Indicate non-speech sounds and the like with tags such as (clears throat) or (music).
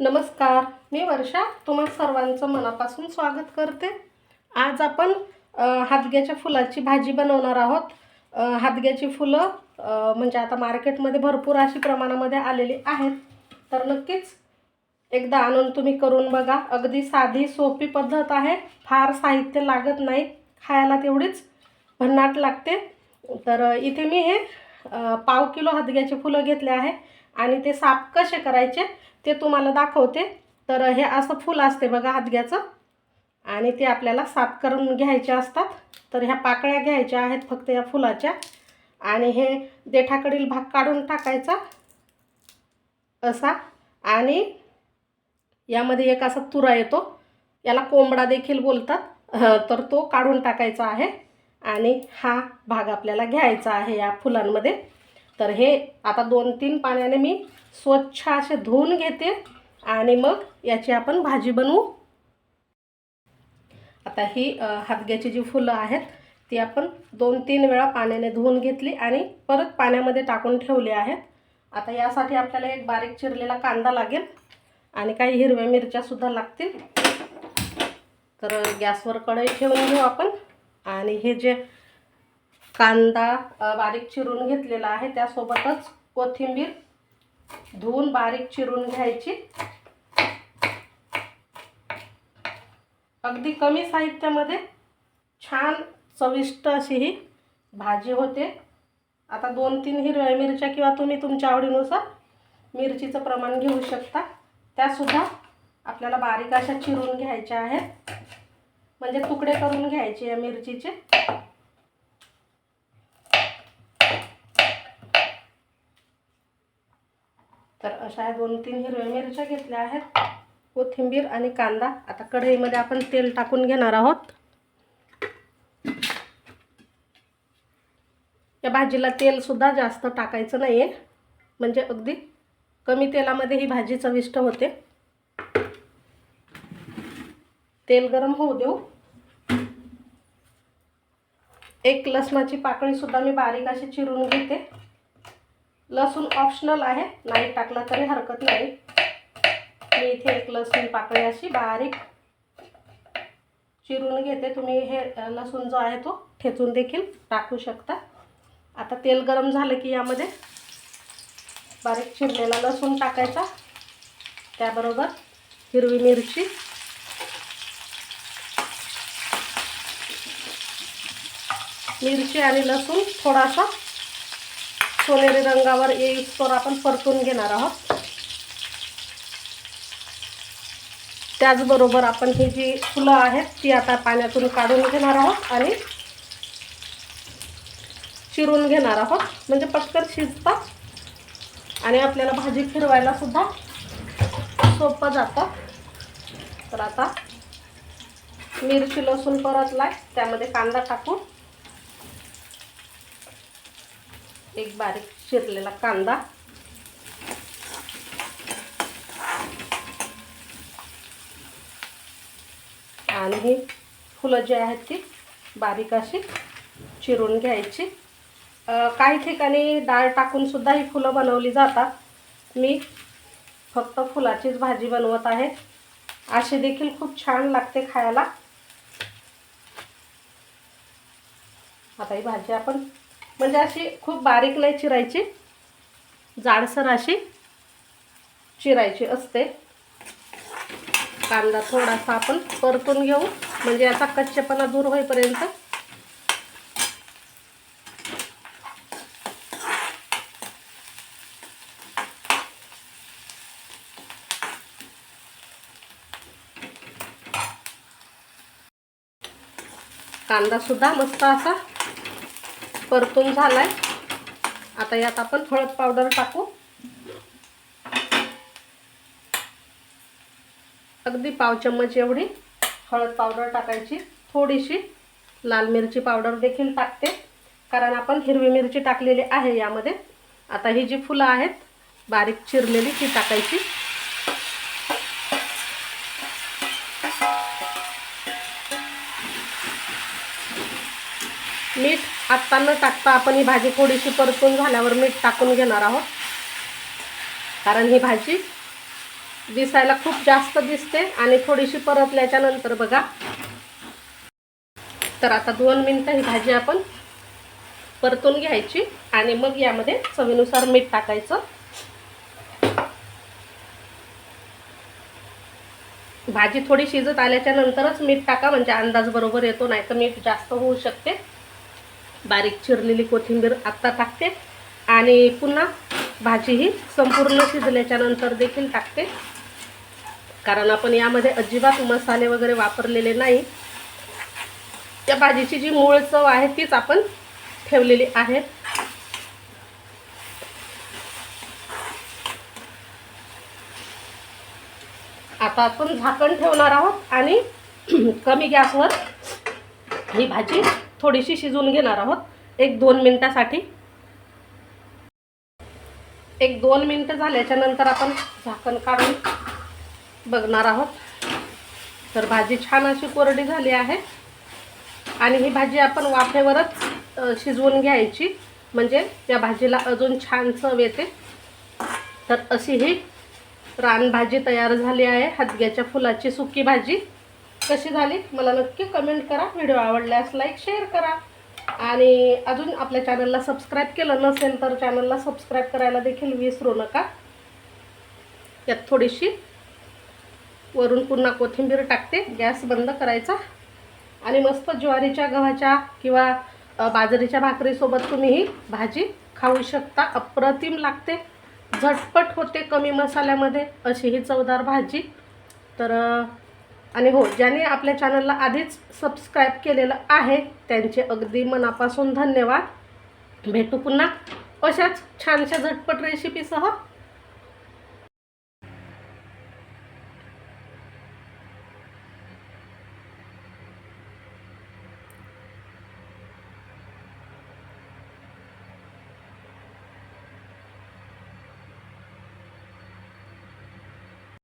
नमस्कार मी वर्षा. तुम्हा सर्वांचं मनापासून स्वागत करते. आज आपण हादग्याच्या फुलाची भाजी बनवणार आहोत. हादग्याची फुलं म्हणजे आता मार्केटमध्ये भरपूर अशी प्रमाणामध्ये आलेली आहेत. तर नक्कीच एकदा आणून तुम्ही करून बघा. अगदी साधी सोपी पद्धत आहे. फार साहित्य लागत नाही. खायला तेवढीच भन्नाट लागते. तर इथे मी हे पाव किलो हादग्याचे फुलं घेतले आहे. आणि ते साफ कसे करायचे ते तुम्हाला दाखवते. तर हे असं फुल असते बघा हातग्याचं. आणि ते आपल्याला साफ करून घ्यायचे असतात. तर ह्या पाकळ्या घ्यायच्या आहेत फक्त या फुलाच्या. आणि हे देठाकडील भाग काढून टाकायचा असा. आणि यामध्ये एक असा तुरा येतो. याला कोंबडा देखील बोलतात. हं, तर तो काढून टाकायचा आहे. आणि हा भाग आपल्याला घ्यायचा आहे या फुलांमध्ये. तर हे आता दोन तीन पाण्याने मी स्वच्छ असे धुवून घेते आणि मग याची आपण भाजी बनवू. आता ही हातग्याची जी फुलं आहेत ती आपण दोन तीन वेळा पाण्याने धुवून घेतली आणि परत पाण्यामध्ये टाकून ठेवली आहेत. आता यासाठी आपल्याला एक बारीक चिरलेला कांदा लागेल आणि काही हिरव्या मिरच्यासुद्धा लागतील. तर गॅसवर कढई ठेवून घेऊ आपण आणि हे जे कांदा बारीक चिरून घेतलेला आहे. त्यासोबतच कोथिंबीर धुवून बारीक चिरून घ्यायची. अगदी कमी साहित्यामध्ये छान चविष्ट अशी ही भाजी होते. आता दोन तीन हिरव्या मिरच्या किंवा तुम्ही तुमच्या आवडीनुसार मिरचीचं प्रमाण घेऊ शकता. त्यासुद्धा आपल्याला बारीक अशा चिरून घ्यायच्या आहेत. म्हणजे तुकडे करून घ्यायचे या मिरचीचे. तर अशा दोन तीन हिरव्या मिरच्या घेतल्या आहेत. कोथिंबीर आणि कांदा. आता कढईमध्ये आपण तेल टाकून घेणार आहोत. या भाजीला तेलसुद्धा जास्त टाकायचं नाही आहे म्हणजे अगदी कमी तेलामध्ये ही भाजी चविष्ट होते. तेल गरम होऊ देऊ. एक लसणाची पाकळीसुद्धा मी बारीक अशी चिरून घेते. लसूण ऑप्शनल आहे. नाही टाकला तरी हरकत नाही. मी इथे एक लसूण पाकळी अशी बारीक चिरून घेते. तुम्ही हे लसूण जो आहे तो ठेचून देखील टाकू शकता. आता तेल गरम झालं की यामध्ये बारीक चिरलेला लसूण टाकायचा. त्याबरोबर हिरवी मिरची. मिरची आणि लसूण थोडासा सोनेरी रंगावर येईस्तोवर आपण परतून घेणार आहोत. त्याचबरोबर आपण ही जी फुलं आहेत ती आता पाण्यातून काढून घेणार आहोत आणि चिरून घेणार आहोत. म्हणजे पटकन शिजतात आणि आपल्याला भाजी फिरवायला सुद्धा सोपं जातं. तर आता मिरची लसूण परतलाय त्यामध्ये कांदा टाकून एक बारीक चिरलेला कांदा. आणि ही फुलं जी आहेत ती बारीक अशी चिरून घ्यायची. काही ठिकाणी डाळ टाकून सुद्धा ही फुलं बनवली जातात. मी फक्त फुलाचीच भाजी बनवत आहे. अशी देखील खूप छान लागते खायला. आता ही भाजी आपण म्हणजे अशी खूप बारीक नाही चिरायची. जाडसर अशी चिरायची असते. कांदा थोडासा आपण परतून घेऊ. म्हणजे याचा कच्चेपणा दूर होईपर्यंत. कांदा सुद्धा मस्त असा परतून झालाय. आता यात आपण हळद पावडर टाकू. अगदी पाव चम्मच एवढी हळद पावडर टाकायची. थोडीशी लाल मिरची पावडर देखील टाकते. कारण आपण हिरवी मिरची टाकलेली आहे यामध्ये. आता ही जी फुलं आहेत बारीक चिरलेली ती टाकायची. मीठ आत्ता न टाकता आपण ही भाजी थोडीशी परतून झाल्यावर मीठ टाकून घेणार आहोत. कारण ही भाजी दिसायला खूप जास्त दिसते आणि थोडीशी परतल्याच्या नंतर बघा. तर आता दोन मिनटं ही भाजी आपण परतून घ्यायची आणि मग यामध्ये चवीनुसार मीठ टाकायचं. भाजी थोडी शिजत आल्याच्या नंतरच मीठ टाका म्हणजे अंदाज बरोबर येतो नाही तर मीठ जास्त होऊ शकते. बारीक चिरलेली कोथिंबीर आत्ता टाकते. आणि पुन्हा भाजी ही संपूर्ण शिजल्याच्यानंतर देखील टाकते. कारण आपण यामध्ये अजिबात मसाले वगैरे वापरलेले नाही. त्या भाजीची जी मूळ चव आहे तीच आपण ठेवलेली आहे. आता आपण झाकण ठेवणार आहोत आणि (clears throat) कमी गॅसवर ही भाजी थोडीशी शिजवून घेणार आहोत. एक दोन मिनटासाठी. एक दोन मिनटं झाल्याच्यानंतर आपण झाकण काढून बघणार आहोत. तर भाजी छान अशी कोरडी झाली आहे. आणि ही भाजी आपण वाफेवरच शिजवून घ्यायची. म्हणजे या भाजीला अजून छान चव येते. तर अशी ही रानभाजी तयार झाली आहे. हदग्याच्या फुलाची सुकी भाजी. कशी झाली मला नक्की कमेंट करा. व्हिडिओ आवडल्यास लाईक शेअर करा. आणि अजून आपल्या चॅनलला सबस्क्राईब केलं नसेल तर चॅनलला सबस्क्राईब करायला देखील विसरू नका. यात थोडीशी वरून पुन्हा कोथिंबीर टाकते. गॅस बंद करायचा. आणि मस्त ज्वारीच्या गव्हाच्या किंवा बाजरीच्या भाकरीसोबत तुम्ही ही भाजी खाऊ शकता. अप्रतिम लागते. झटपट होते कमी मसाल्यामध्ये. अशी ही चवदार भाजी. तर आणि हो ज्याने आपल्या चॅनलला आधीच सबस्क्राईब केलेलं आहे त्यांचे अगदी मनापासून धन्यवाद. भेटू पुन्हा अशाच छानशा झटपट रेसिपीसह